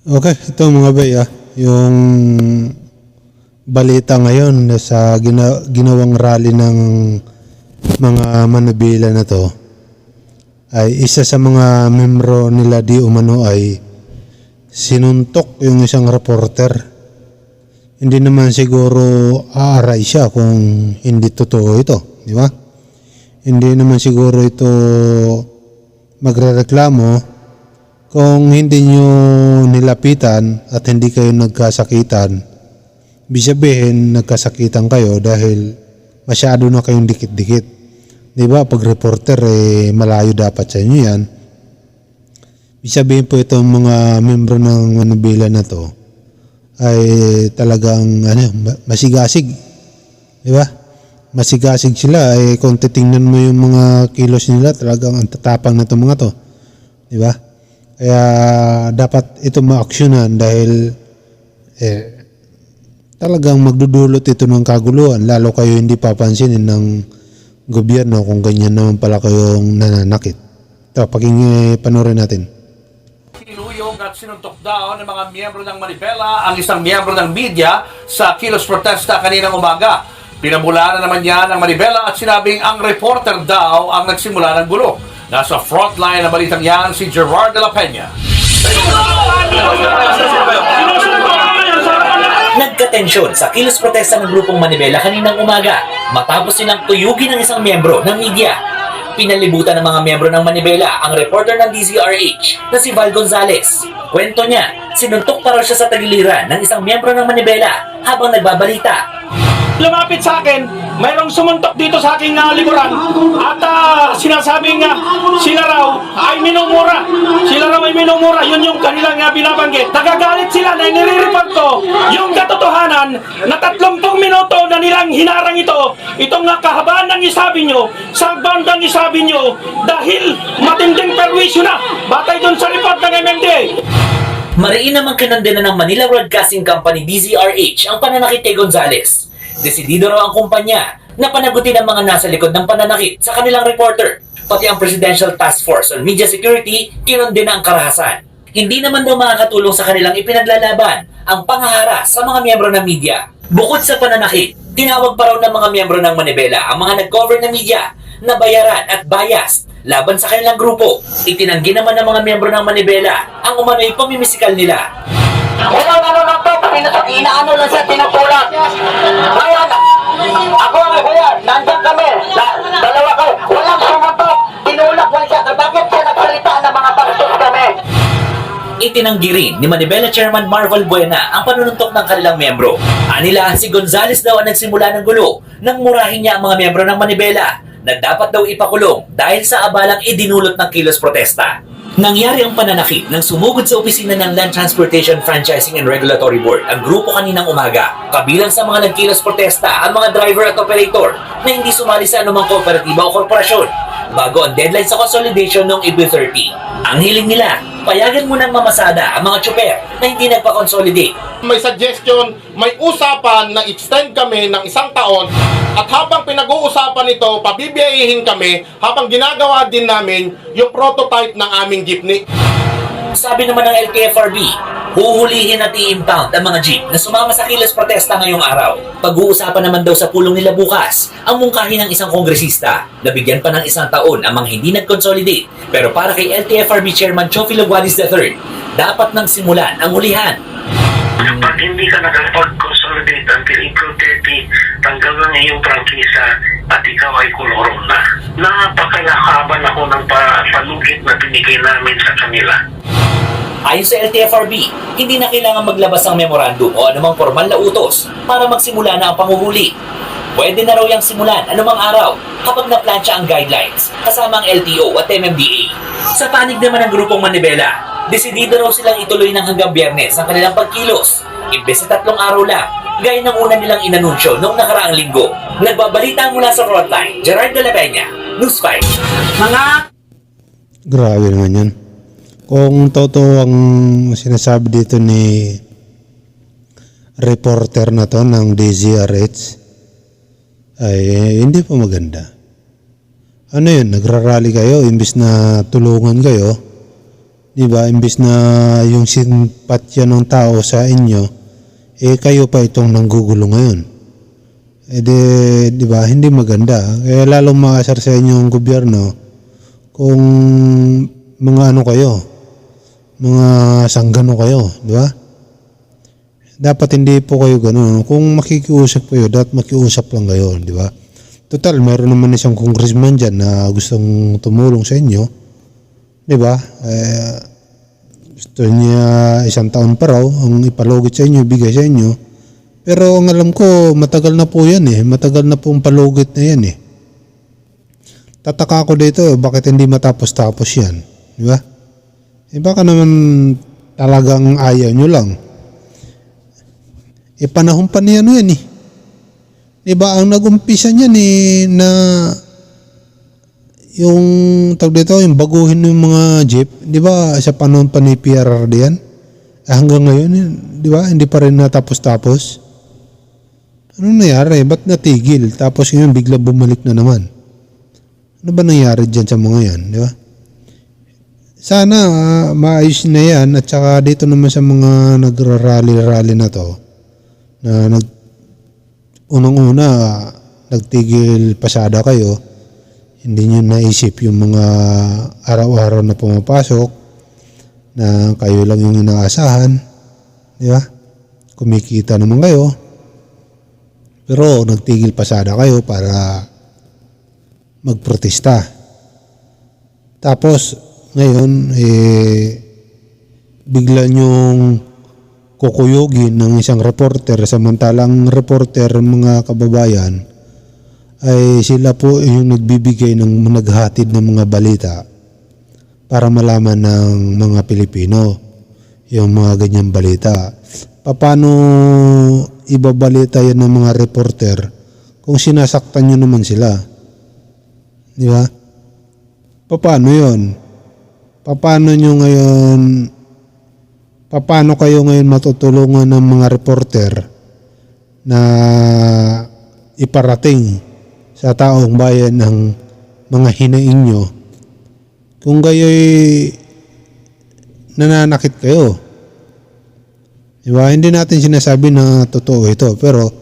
Okay, ito mga bay ah, yung balita ngayon sa gina- ginawang rally ng mga manubila na to ay isa sa mga membro nila di umano ay sinuntok yung isang reporter. Hindi naman siguro aaray siya kung hindi totoo ito, di ba? Hindi naman siguro ito magrereklamo kung hindi nyo nilapitan at hindi kayo nagkasakitan, ibig nagkasakitan kayo dahil masyado na kayong dikit-dikit. Di ba? Pag reporter, eh, malayo dapat sa inyo yan. Ibig po itong mga membro ng manubila na to ay talagang ano, ma- masigasig. Di ba? Masigasig sila. Eh, kung titingnan mo yung mga kilos nila, talagang ang tatapang na itong mga to. Di ba? Kaya dapat ito maaksyonan dahil eh, talagang magdudulot ito ng kaguluhan lalo kayo hindi papansinin ng gobyerno kung ganyan naman pala kayong nananakit. Ito, pakinggan panorin natin. At sinuntok daw ng mga miyembro ng Manibela ang isang miyembro ng media sa kilos protesta kaninang umaga. Pinamula na naman niya ng Manibela at sinabing ang reporter daw ang nagsimula ng gulo. Nasa frontline na balitang yan si Gerard de la Peña. Nagkatensyon sa kilos protesta ng grupong Manibela kaninang umaga matapos silang tuyugin ng isang miyembro ng media. Pinalibutan ng mga miyembro ng Manibela ang reporter ng DZRH na si Val Gonzales. Kwento niya, sinuntok pa raw siya sa tagiliran ng isang miyembro ng Manibela habang nagbabalita. lumapit sa akin, mayroong sumuntok dito sa aking uh, likuran at ah, sinasabing nga sila raw ay minumura. Sila raw ay minumura. Yun yung kanilang uh, binabanggit. Nagagalit sila na nire-report ko yung katotohanan na 30 minuto na nilang hinarang ito. Itong nga kahabaan ng isabi nyo, sa bandang isabi nyo dahil matinding perwisyo na batay dun sa report ng MMDA. Mariin namang kinandena ng Manila Broadcasting Company DZRH ang pananakit kay Gonzales. Desidido raw ang kumpanya na panagutin ang mga nasa likod ng pananakit sa kanilang reporter. Pati ang Presidential Task Force on Media Security kinondena ang karahasan. Hindi naman daw makakatulong sa kanilang ipinaglalaban ang pangahara sa mga miyembro ng media. Bukod sa pananakit, tinawag pa raw ng mga miyembro ng Manibela ang mga nag-cover na media na bayaran at bias laban sa kanilang grupo. Itinanggi naman ng mga miyembro ng Manibela ang umano'y pamimisikal nila. Ano pina- inaano lang siya, tinutulak. Ngayon, ako ang kaya, nandyan kami, da- dalawa kayo, walang sumutok, tinulak lang siya. Bakit siya nagsalita ng mga bastos kami? Itinanggi rin ni Manibela Chairman Marvel Buena ang panununtok ng kanilang miyembro. Anila, si Gonzales daw ang nagsimula ng gulo nang murahin niya ang mga miyembro ng Manibela na dapat daw ipakulong dahil sa abalang idinulot ng kilos protesta. Nangyari ang pananakit nang sumugod sa opisina ng Land Transportation Franchising and Regulatory Board ang grupo kaninang umaga. Kabilang sa mga nagkilos protesta ang mga driver at operator na hindi sumali sa anumang kooperatiba o korporasyon bago ang deadline sa consolidation noong April 30. Ang hiling nila, payagan munang mamasada ang mga tsuper na hindi nagpa-consolidate may suggestion, may usapan na extend kami ng isang taon at habang pinag-uusapan ito, pabibiyahin kami habang ginagawa din namin yung prototype ng aming jeepney. Sabi naman ng LTFRB, huhulihin at i-impound ang mga jeep na sumama sa kilos protesta ngayong araw. Pag-uusapan naman daw sa pulong nila bukas ang mungkahi ng isang kongresista na bigyan pa ng isang taon ang mga hindi nag-consolidate. Pero para kay LTFRB Chairman Chofi Luguanis III, dapat nang simulan ang hulihan. Pag hindi ka nakapag-consolidate until April 30, tanggal ng iyong prangkisa at ikaw ay kulorong na. Napakalakaban ako ng pa- palugit na binigay namin sa kanila. Ayon sa LTFRB, hindi na kailangan maglabas ng memorandum o anumang formal na utos para magsimula na ang panguhuli. Pwede na raw yung simulan anumang araw kapag naplansya ang guidelines kasama ang LTO at MMDA. Sa panig naman ng grupong Manibela, desidido raw silang ituloy ng hanggang biyernes ang kanilang pagkilos. Imbes na tatlong araw lang, gaya ng una nilang inanunsyo noong nakaraang linggo. Nagbabalita mula sa frontline, Gerard de la Peña, News 5. Grabe naman yan. Kung totoo ang sinasabi dito ni reporter na to ng DZRH ay hindi pa maganda. Ano yun, nagrarally kayo, imbis na tulungan kayo, Di ba? Imbis na yung simpatya ng tao sa inyo, eh kayo pa itong nanggugulo ngayon. Eh di, di ba? Hindi maganda. Kaya lalong maasar sa inyo ang gobyerno kung mga ano kayo, mga sanggano kayo, di ba? Dapat hindi po kayo gano'n. Kung makikiusap kayo, dapat makiusap lang kayo, di ba? Total, meron naman isang congressman dyan na gustong tumulong sa inyo. Di ba? Eh, gusto niya isang taon pa raw ang ipalugit sa inyo, bigay sa inyo. Pero ang alam ko, matagal na po yan eh. Matagal na po ang palugit na yan eh. Tataka ko dito, bakit hindi matapos-tapos yan? Di ba? Eh baka naman talagang ayaw nyo lang. Eh panahon pa ni ano yan eh. Di ba ang nagumpisa niyan eh na yung tag dito yung baguhin ng mga jeep, di ba sa panahon pa ni PRRD yan? Eh, hanggang ngayon, eh, di ba hindi pa rin natapos-tapos? Ano nangyari? Ba't natigil? Tapos ngayon bigla bumalik na naman. Ano ba nangyari dyan sa mga yan, di ba? Sana ah, maayos na yan at saka dito naman sa mga nagrarally-rally na to na nag unang-una nagtigil pasada kayo hindi nyo naisip yung mga araw-araw na pumapasok na kayo lang yung inaasahan di ba? Kumikita naman kayo. Pero nagtigil pasada kayo para magprotesta. Tapos ngayon eh bigla nyong kukuyugin ng isang reporter samantalang reporter mga kababayan ay sila po yung nagbibigay ng naghatid ng mga balita para malaman ng mga Pilipino yung mga ganyang balita. Paano ibabalita yan ng mga reporter kung sinasaktan nyo naman sila? Di ba? Paano yon? Paano nyo ngayon paano kayo ngayon matutulungan ng mga reporter na iparating sa taong bayan ng mga hinaing nyo kung kayo'y nananakit kayo. Diba? Hindi natin sinasabi na totoo ito. Pero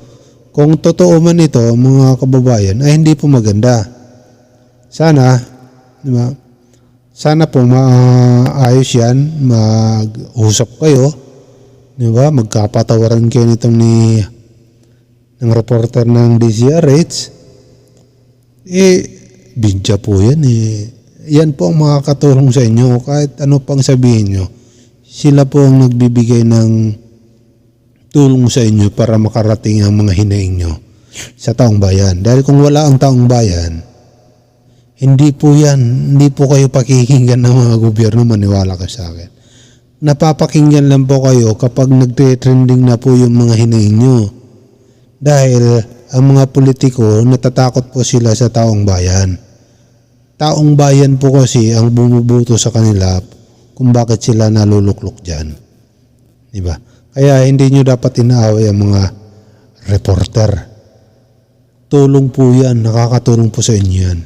kung totoo man ito, mga kababayan, ay hindi po maganda. Sana, di ba? Sana po maayos yan, mag-usap kayo, di ba? Magkapatawaran kayo nitong ni ng reporter ng DCRH. Eh, bidya po yan eh. Yan po ang makakatulong sa inyo kahit ano pang sabihin nyo. Sila po ang nagbibigay ng tulong sa inyo para makarating ang mga hinaing nyo sa taong bayan. Dahil kung wala ang taong bayan, hindi po yan, hindi po kayo pakikinggan ng mga gobyerno, maniwala ka sa akin. Napapakinggan lang po kayo kapag nagte-trending na po yung mga hinaing nyo. Dahil ang mga politiko, natatakot po sila sa taong bayan. Taong bayan po kasi ang bumubuto sa kanila kung bakit sila naluluklok dyan. Di ba? Kaya hindi nyo dapat inaaway ang mga reporter. Tulong po yan, nakakatulong po sa inyo yan.